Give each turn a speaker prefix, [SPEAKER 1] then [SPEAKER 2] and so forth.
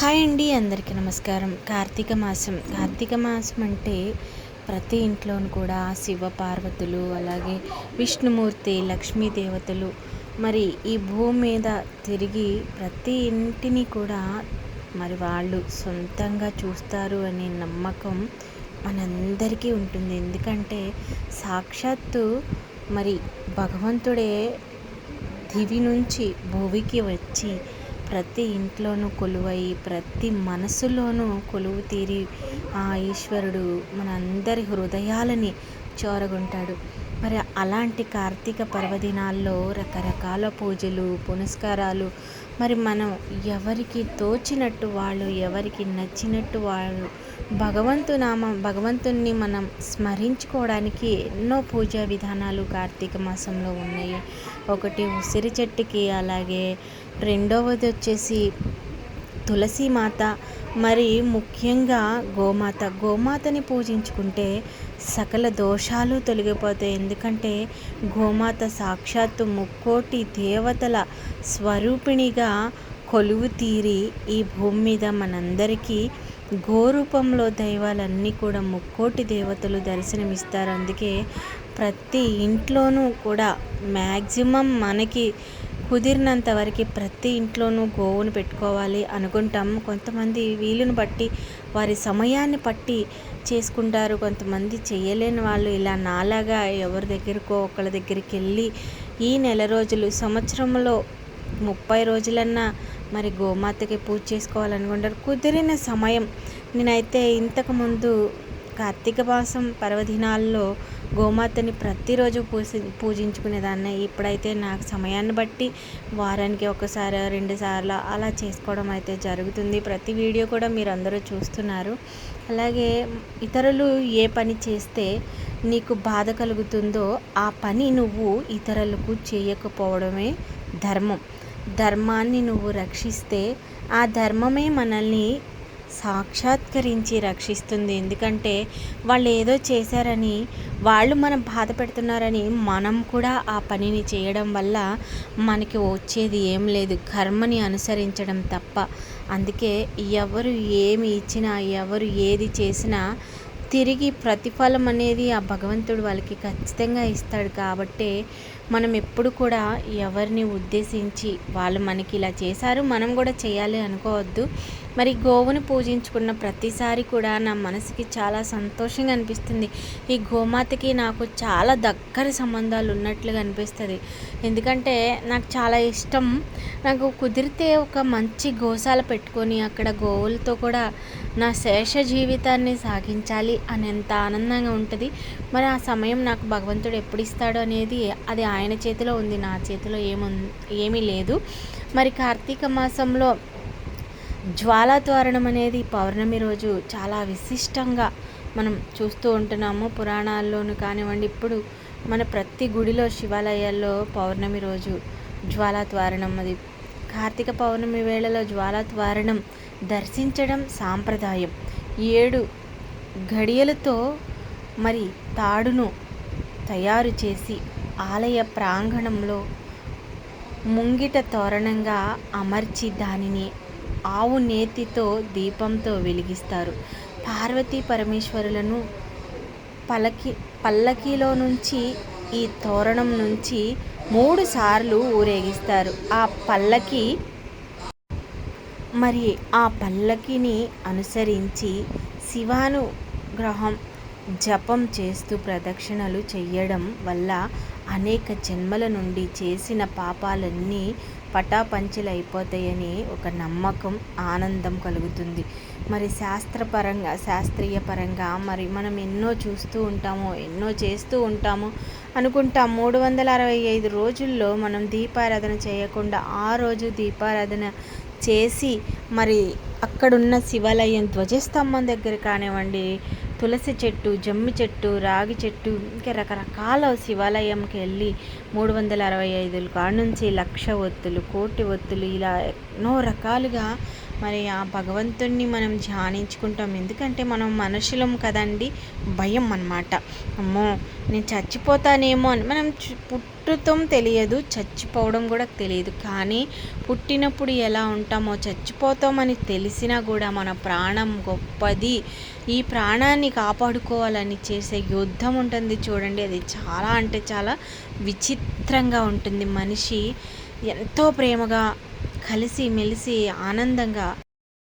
[SPEAKER 1] Hi అండి అందరికీ నమస్కారం. కార్తీక మాసం. కార్తీక మాసం అంటే ప్రతి ఇంట్లోనూ కూడా శివ పార్వతులు అలాగే విష్ణుమూర్తి లక్ష్మీ దేవతలు మరి ఈ భూమి మీద తిరిగి ప్రతి ఇంటిని కూడా మరి వాళ్ళు సొంతంగా చూస్తారు అనే నమ్మకం మనందరికీ ఉంటుంది. ఎందుకంటే సాక్షాత్తు మరి భగవంతుడే దివి నుంచి భూమికి వచ్చి ప్రతి ఇంట్లోనూ కొలువై ప్రతి మనసులోనూ కొలువు తీరి ఆ ఈశ్వరుడు మనందరి హృదయాలని చోరగొంటాడు. మరి అలాంటి కార్తీక పర్వదినాల్లో రకరకాల పూజలు పునస్కారాలు మరి మనం ఎవరికి తోచినట్టు వాళ్ళు ఎవరికి నచ్చినట్టు వాళ్ళు భగవంతు నామం భగవంతుణ్ణి మనం స్మరించుకోవడానికి ఎన్నో పూజా విధానాలు కార్తీక మాసంలో ఉన్నాయి. ఒకటి ఉసిరి చెట్టుకి అలాగే రెండవది వచ్చేసి తులసి మాత మరి ముఖ్యంగా గోమాత. గోమాతని పూజించుకుంటే సకల దోషాలు తొలగిపోతాయి. ఎందుకంటే గోమాత సాక్షాత్తు ముక్కోటి దేవతల స్వరూపిణిగా కొలువు తీరి ఈ భూమి మీద మనందరికీ గోరూపంలో దైవాలన్నీ కూడా ముక్కోటి దేవతలు దర్శనమిస్తారు. అందుకే ప్రతి ఇంట్లోనూ కూడా మ్యాక్సిమం మనకి కుదిరినంత వరకు ప్రతి ఇంట్లోనూ గోవును పెట్టుకోవాలి అనుకుంటాం. కొంతమంది వీలుని బట్టి వారి సమయాన్ని పట్టి చేసుకుంటారు. కొంతమంది చేయలేని వాళ్ళు ఇలా నాలాగా ఎవరి దగ్గరకో ఒకళ్ళ దగ్గరికి వెళ్ళి ఈ నెల రోజులు సంవత్సరంలో ముప్పై రోజులన్నా మరి గోమాతకి పూజ చేసుకోవాలనుకుంటారు. కుదిరిన సమయం. నేనైతే ఇంతకుముందు కార్తీక మాసం పర్వదినాల్లో గోమాతని ప్రతిరోజు పూసి పూజించుకునేదాన్ని ఇప్పుడైతే నాకు సమయాన్ని బట్టి వారానికి ఒకసారి రెండు సార్లు అలా చేసుకోవడం అయితే జరుగుతుంది. ప్రతి వీడియో కూడా మీరు అందరూ చూస్తున్నారు. అలాగే ఇతరులు ఏ పని చేస్తే నీకు బాధ కలుగుతుందో ఆ పని నువ్వు ఇతరులకు చేయకపోవడమే ధర్మం. ధర్మాన్ని నువ్వు రక్షిస్తే ఆ ధర్మమే మనల్ని సాక్షాత్కరించి రక్షిస్తుంది. ఎందుకంటే వాళ్ళు ఏదో చేశారని వాళ్ళు మనం బాధ పెడుతున్నారని మనం కూడా ఆ పనిని చేయడం వల్ల మనకి వచ్చేది ఏం లేదు. కర్మని అనుసరించడం తప్ప. అందుకే ఎవరు ఏమి ఇచ్చినా ఎవరు ఏది చేసినా తిరిగి ప్రతిఫలం అనేది ఆ భగవంతుడు వాళ్ళకి ఖచ్చితంగా ఇస్తాడు. కాబట్టే మనం ఎప్పుడు కూడా ఎవరిని ఉద్దేశించి వాళ్ళు మనకి ఇలా చేశారు మనం కూడా చేయాలి అనుకోవద్దు. మరి గోవును పూజించుకున్న ప్రతిసారి కూడా నా మనసుకి చాలా సంతోషంగా అనిపిస్తుంది. ఈ గోమాతకి నాకు చాలా దగ్గర సంబంధాలు ఉన్నట్లుగా అనిపిస్తుంది. ఎందుకంటే నాకు చాలా ఇష్టం. నాకు కుదిరితే ఒక మంచి గోశాల పెట్టుకొని అక్కడ గోవులతో కూడా నా శేష జీవితాన్ని సాగించాలి అనేంత ఆనందంగా ఉంటుంది. మరి ఆ సమయం నాకు భగవంతుడు ఎప్పుడు ఇస్తాడు అనేది అది ఆయన చేతిలో ఉంది. నా చేతిలో ఏము ఏమీ లేదు. మరి కార్తీక మాసంలో జ్వాలా అనేది పౌర్ణమి రోజు చాలా విశిష్టంగా మనం చూస్తూ ఉంటున్నాము. పురాణాల్లోనూ కానివ్వండి ఇప్పుడు మన ప్రతి గుడిలో శివాలయాల్లో పౌర్ణమి రోజు జ్వాలాద్వారణం అది. కార్తీక పౌర్ణమి వేళలో జ్వాలాద్వారణం దర్శించడం సాంప్రదాయం. ఏడు గడియలతో మరి తాడును తయారు చేసి ఆలయ ప్రాంగణంలో ముంగిట తోరణంగా అమర్చి దానిని ఆవు నేతితో దీపంతో వెలిగిస్తారు. పార్వతీ పరమేశ్వరులను పలకి పల్లకీలో నుంచి ఈ తోరణం నుంచి మూడు సార్లు ఊరేగిస్తారు. ఆ పల్లకి మరి ఆ పల్లకిని అనుసరించి శివానుగ్రహం జపం చేస్తూ ప్రదక్షిణలు చేయడం వల్ల అనేక జన్మల నుండి చేసిన పాపాలన్నీ పటాపంచలైపోతాయని ఒక నమ్మకం ఆనందం కలుగుతుంది. మరి శాస్త్రపరంగా శాస్త్రీయ పరంగా మరి మనం ఎన్నో చూస్తూ ఉంటాము ఎన్నో చేస్తూ ఉంటాము అనుకుంటాం మూడు వందల అరవై ఐదు రోజుల్లో మనం దీపారాధన చేయకుండా ఆ రోజు దీపారాధన చేసి మరి అక్కడున్న శివాలయం ధ్వజస్తంభం దగ్గర కానివ్వండి తులసి చెట్టు జమ్మి చెట్టు రాగి చెట్టు ఇంకా రకరకాల శివాలయంకి వెళ్ళి మూడు వందల అరవై ఐదుల కాడ నుంచి లక్ష ఒత్తులు కోటి ఒత్తులు ఇలా ఎన్నో రకాలుగా మరి ఆ భగవంతుణ్ణి మనం ధ్యానించుకుంటాం. ఎందుకంటే మనం మనుషులం కదండి భయం అన్నమాట. అమ్మో నేను చచ్చిపోతానేమో అని. మనం పుట్టుతం తెలియదు చచ్చిపోవడం కూడా తెలియదు. కానీ పుట్టినప్పుడు ఎలా ఉంటామో చచ్చిపోతామని తెలిసినా కూడా మన ప్రాణం గొప్పది. ఈ ప్రాణాన్ని కాపాడుకోవాలని చేసే యుద్ధం ఉంటుంది చూడండి. అది చాలా అంటే చాలా విచిత్రంగా ఉంటుంది. మనిషి ఎంతో ప్రేమగా కలిసి మెలిసి ఆనందంగా